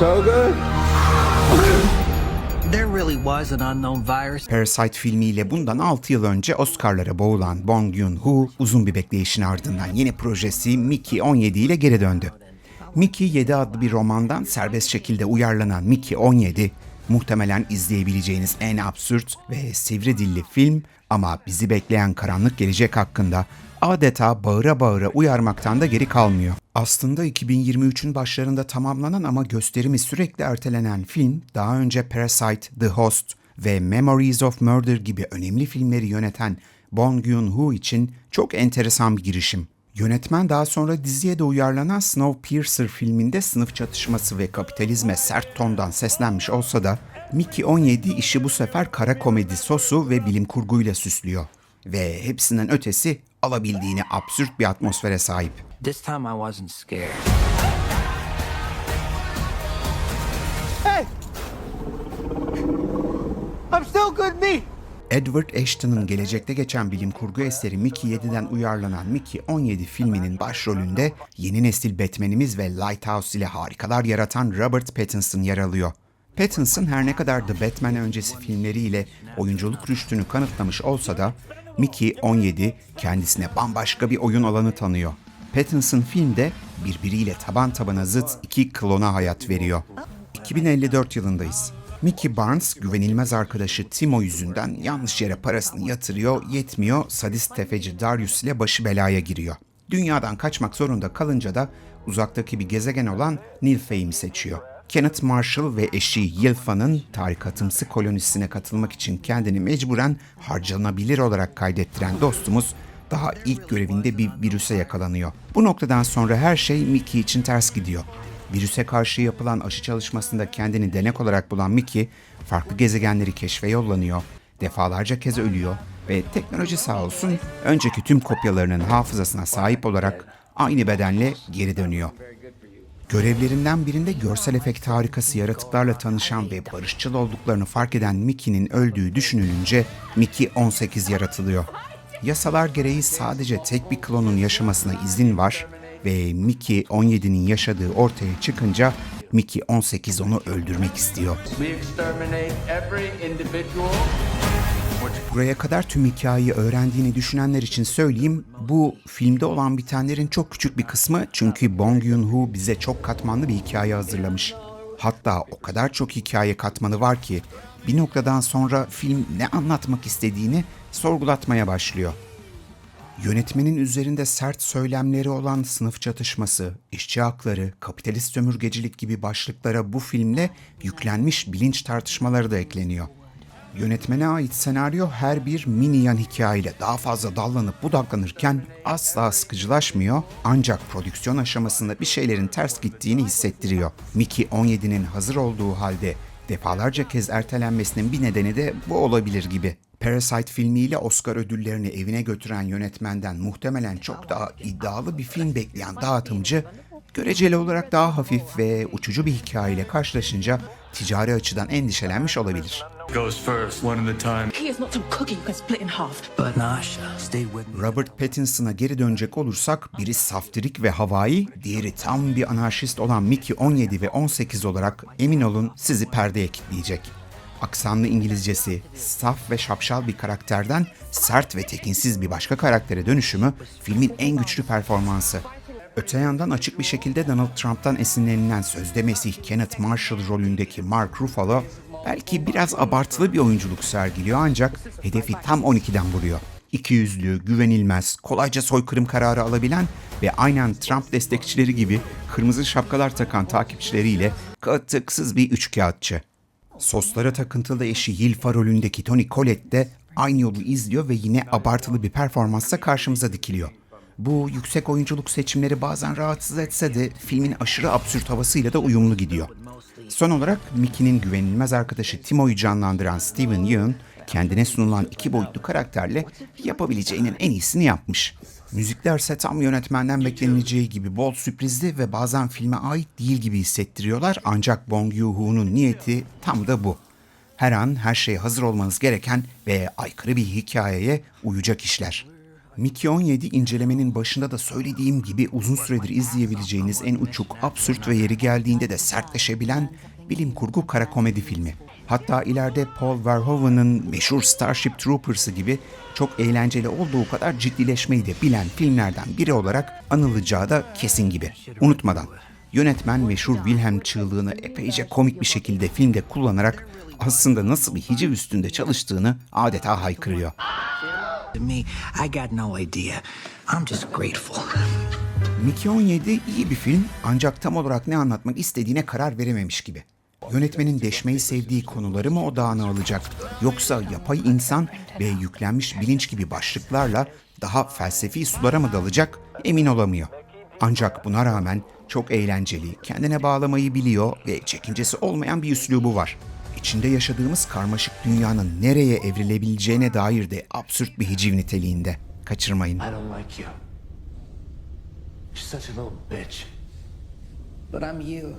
so good. There really was an unknown virus. Parasite filmiyle bundan 6 yıl önce Oscar'lara boğulan Bong Joon-ho uzun bir bekleyişin ardından yeni projesi Mickey 17 ile geri döndü. Mickey 7 adlı bir romandan serbest şekilde uyarlanan Mickey 17, muhtemelen izleyebileceğiniz en absürt ve sivri dilli film ama bizi bekleyen karanlık gelecek hakkında adeta bağıra bağıra uyarmaktan da geri kalmıyor. Aslında 2023'ün başlarında tamamlanan ama gösterimi sürekli ertelenen film, daha önce Parasite, The Host ve Memories of Murder gibi önemli filmleri yöneten Bong Joon-ho için çok enteresan bir girişim. Yönetmen daha sonra diziye de uyarlanan Snowpiercer filminde sınıf çatışması ve kapitalizme sert tondan seslenmiş olsa da Mickey 17 işi bu sefer kara komedi sosu ve bilim kurguyla süslüyor. Ve hepsinden ötesi alabildiğine absürt bir atmosfere sahip. This time I wasn't scared. I'm still good meat. Edward Ashton'ın gelecekte geçen bilim kurgu eseri Mickey 7'den uyarlanan Mickey 17 filminin başrolünde yeni nesil Batman'imiz ve Lighthouse ile harikalar yaratan Robert Pattinson yer alıyor. Pattinson her ne kadar The Batman öncesi filmleriyle oyunculuk rüştünü kanıtlamış olsa da Mickey 17 kendisine bambaşka bir oyun alanı tanıyor. Pattinson filmde birbiriyle taban tabana zıt iki klona hayat veriyor. 2054 yılındayız. Mickey Barnes güvenilmez arkadaşı Timo yüzünden yanlış yere parasını yatırıyor, yetmiyor, sadist tefeci Darius ile başı belaya giriyor. Dünyadan kaçmak zorunda kalınca da uzaktaki bir gezegen olan Nilfheim'i seçiyor. Kenneth Marshall ve eşi Yilfa'nın tarikatımsı kolonisine katılmak için kendini mecburen harcanabilir olarak kaydettiren dostumuz daha ilk görevinde bir virüse yakalanıyor. Bu noktadan sonra her şey Mickey için ters gidiyor. Virüse karşı yapılan aşı çalışmasında kendini denek olarak bulan Mickey, farklı gezegenleri keşfe yollanıyor, defalarca kez ölüyor ve teknoloji sağ olsun önceki tüm kopyalarının hafızasına sahip olarak aynı bedenle geri dönüyor. Görevlerinden birinde görsel efekt harikası yaratıklarla tanışan ve barışçıl olduklarını fark eden Mickey'nin öldüğü düşünülünce Mickey 18 yaratılıyor. Yasalar gereği sadece tek bir klonun yaşamasına izin var ve Mickey 17'nin yaşadığı ortaya çıkınca Mickey 18 onu öldürmek istiyor. We. Buraya kadar tüm hikayeyi öğrendiğini düşünenler için söyleyeyim, bu filmde olan bitenlerin çok küçük bir kısmı çünkü Bong Joon-ho bize çok katmanlı bir hikaye hazırlamış. Hatta o kadar çok hikaye katmanı var ki bir noktadan sonra film ne anlatmak istediğini sorgulatmaya başlıyor. Yönetmenin üzerinde sert söylemleri olan sınıf çatışması, işçi hakları, kapitalist sömürgecilik gibi başlıklara bu filmle yüklenmiş bilinç tartışmaları da ekleniyor. Yönetmene ait senaryo her bir mini yan hikayeyle daha fazla dallanıp budaklanırken asla sıkıcılaşmıyor ancak prodüksiyon aşamasında bir şeylerin ters gittiğini hissettiriyor. Mickey 17'nin hazır olduğu halde defalarca kez ertelenmesinin bir nedeni de bu olabilir gibi. Parasite filmiyle Oscar ödüllerini evine götüren yönetmenden muhtemelen çok daha iddialı bir film bekleyen dağıtımcı, göreceli olarak daha hafif ve uçucu bir hikayeyle karşılaşınca ticari açıdan endişelenmiş olabilir. Robert Pattinson'a geri dönecek olursak biri saftirik ve havai, diğeri tam bir anarşist olan Mickey 17 ve 18 olarak emin olun sizi perdeye kilitleyecek. Aksanlı İngilizcesi, saf ve şapşal bir karakterden sert ve tekinsiz bir başka karaktere dönüşümü filmin en güçlü performansı. Öte yandan açık bir şekilde Donald Trump'tan esinlenilen sözde Mesih Kenneth Marshall rolündeki Mark Ruffalo belki biraz abartılı bir oyunculuk sergiliyor ancak hedefi tam 12'den vuruyor. İkiyüzlü, güvenilmez, kolayca soykırım kararı alabilen ve aynen Trump destekçileri gibi kırmızı şapkalar takan takipçileriyle katıksız bir üçkağıtçı. Soslara takıntılı eşi Yilfa rolündeki Tony Collette de aynı yolu izliyor ve yine abartılı bir performansla karşımıza dikiliyor. Bu yüksek oyunculuk seçimleri bazen rahatsız etse de filmin aşırı absürt havasıyla da uyumlu gidiyor. Son olarak Mickey'nin güvenilmez arkadaşı Timo'yu canlandıran Steven Yeun, kendine sunulan iki boyutlu karakterle yapabileceğinin en iyisini yapmış. Müziklerse tam yönetmenden beklenileceği gibi bol sürprizli ve bazen filme ait değil gibi hissettiriyorlar ancak Bong Joon-ho'nun niyeti tam da bu. Her an her şeye hazır olmanız gereken ve aykırı bir hikayeye uyacak işler. Mickey 17 incelemenin başında da söylediğim gibi uzun süredir izleyebileceğiniz en uçuk, absürt ve yeri geldiğinde de sertleşebilen bilim kurgu kara komedi filmi. Hatta ileride Paul Verhoeven'ın meşhur Starship Troopers'ı gibi çok eğlenceli olduğu kadar ciddileşmeyi de bilen filmlerden biri olarak anılacağı da kesin gibi. Unutmadan yönetmen meşhur Wilhelm çığlığını epeyce komik bir şekilde filmde kullanarak aslında nasıl bir hiciv üstünde çalıştığını adeta haykırıyor. To me, I got no idea. I'm just grateful. Mickey 17 iyi bir film ancak tam olarak ne anlatmak istediğine karar verememiş gibi. Yönetmenin deşmeyi sevdiği konuları mı odağına alacak yoksa yapay insan ve yüklenmiş bilinç gibi başlıklarla daha felsefi sulara mı dalacak emin olamıyor. Ancak buna rağmen çok eğlenceli, kendine bağlamayı biliyor ve çekincesi olmayan bir üslubu var. İçinde yaşadığımız karmaşık dünyanın nereye evrilebileceğine dair de absürt bir hiciv niteliğinde. Kaçırmayın. I don't like you. You're such a little bitch. But I'm you.